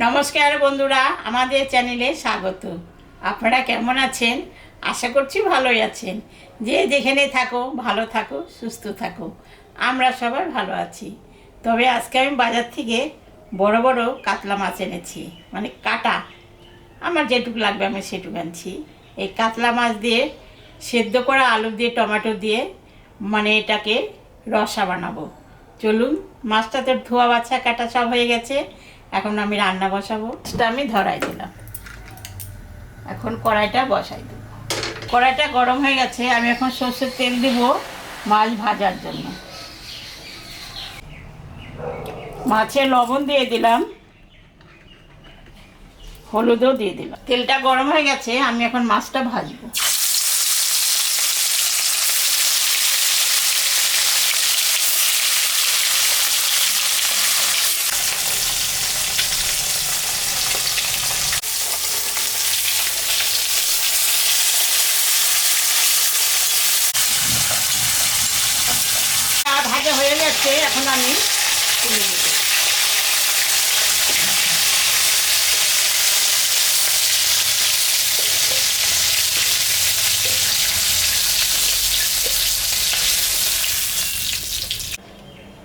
নমস্কার বন্ধুরা, আমাদের চ্যানেলে স্বাগত। আপনারা কেমন আছেন? আশা করছি ভালোই আছেন। যে যেখানে থাকো, ভালো থাকো, সুস্থ থাকো, আমরা সবাই ভালো আছি। তবে আজকে আমি বাজার থেকে বড় বড় কাতলা মাছ এনেছি মানে কাটা। আমার যেটুকু লাগবে আমি সেটুকু আনছি। এই কাতলা মাছ দিয়ে, সেদ্ধ করা আলু দিয়ে, টমেটো দিয়ে মানে এটাকে রসা বানাবো। চলুন মাছটা তো ধোয়া বাছা, কাটা সব হয়ে গেছে। এখন আমি রান্না বসাবো। সেটা আমি ধরাই দিলাম। এখন কড়াইটা বসাই দেবো। কড়াইটা গরম হয়ে গেছে, আমি এখন সর্ষের তেল দিব মাছ ভাজার জন্য। মাছে লবণ দিয়ে দিলাম, হলুদও দিয়ে দিলাম। তেলটা গরম হয়ে গেছে, আমি এখন মাছটা ভাজবো আর গেছে এখন আমি তুলে দেবো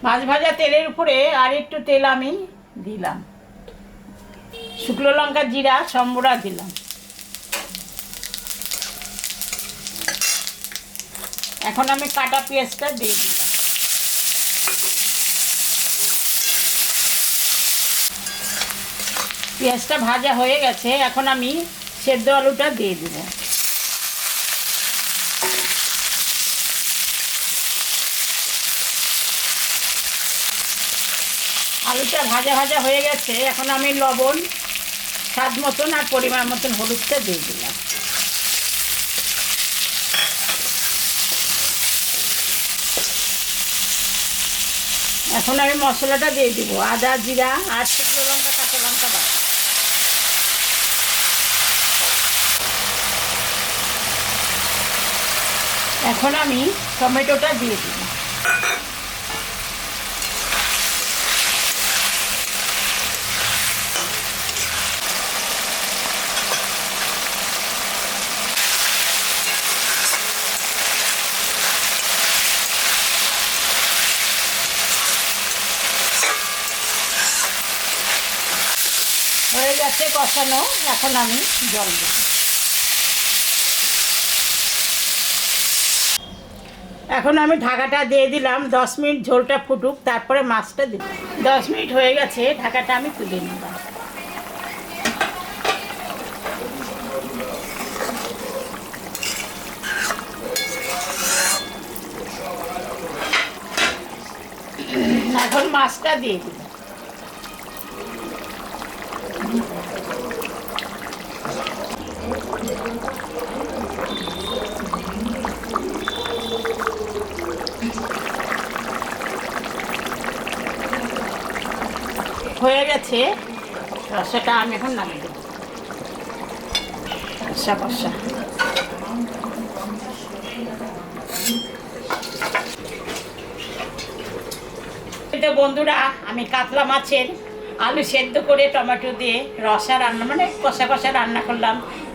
মাছ ভাজা তেলের উপরে আর একটু তেল আমি দিলাম। শুকনো লঙ্কা জিরা, সম্বরা দিলাম। এখন আমি কাটা পেঁয়াজটা দিয়ে দিলাম। পেঁয়াজটা ভাজা হয়ে গেছে, এখন আমি সেদ্ধ আলুটা দিয়ে দিব। আলুটা ভাজা ভাজা হয়ে গেছে, এখন আমি লবণ, স্বাদ মতন আর পরিমাণ মতন হলুদটা দিয়ে দিলাম। এখন আমি মশলাটা দিয়ে দিব, আদা, জিরা, আর শুকনো লঙ্কা, কাঁচা লঙ্কা বাটা এখন আমি টমেটোটা দিয়ে দিব হয়ে গেছে কষানো, এখন আমি জল দেব। এখন আমি ঢাকাটা দিয়ে দিলাম, দশ মিনিট ঝোলটা ফুটুক, তারপরে মাছটা দিব। দশ মিনিট হয়ে গেছে, ঢাকাটা আমি তুলে নিলাম এখন মাছটা দিয়ে দিলাম। হয়ে গেছে। রসাটা আমি এখন নামিয়ে দেবো। কষা তো বন্ধুরা, আমি কাতলা মাছের আলু সেদ্ধ করে টমেটো দিয়ে রসা রান্না মানে কষা কষা রান্না করলাম।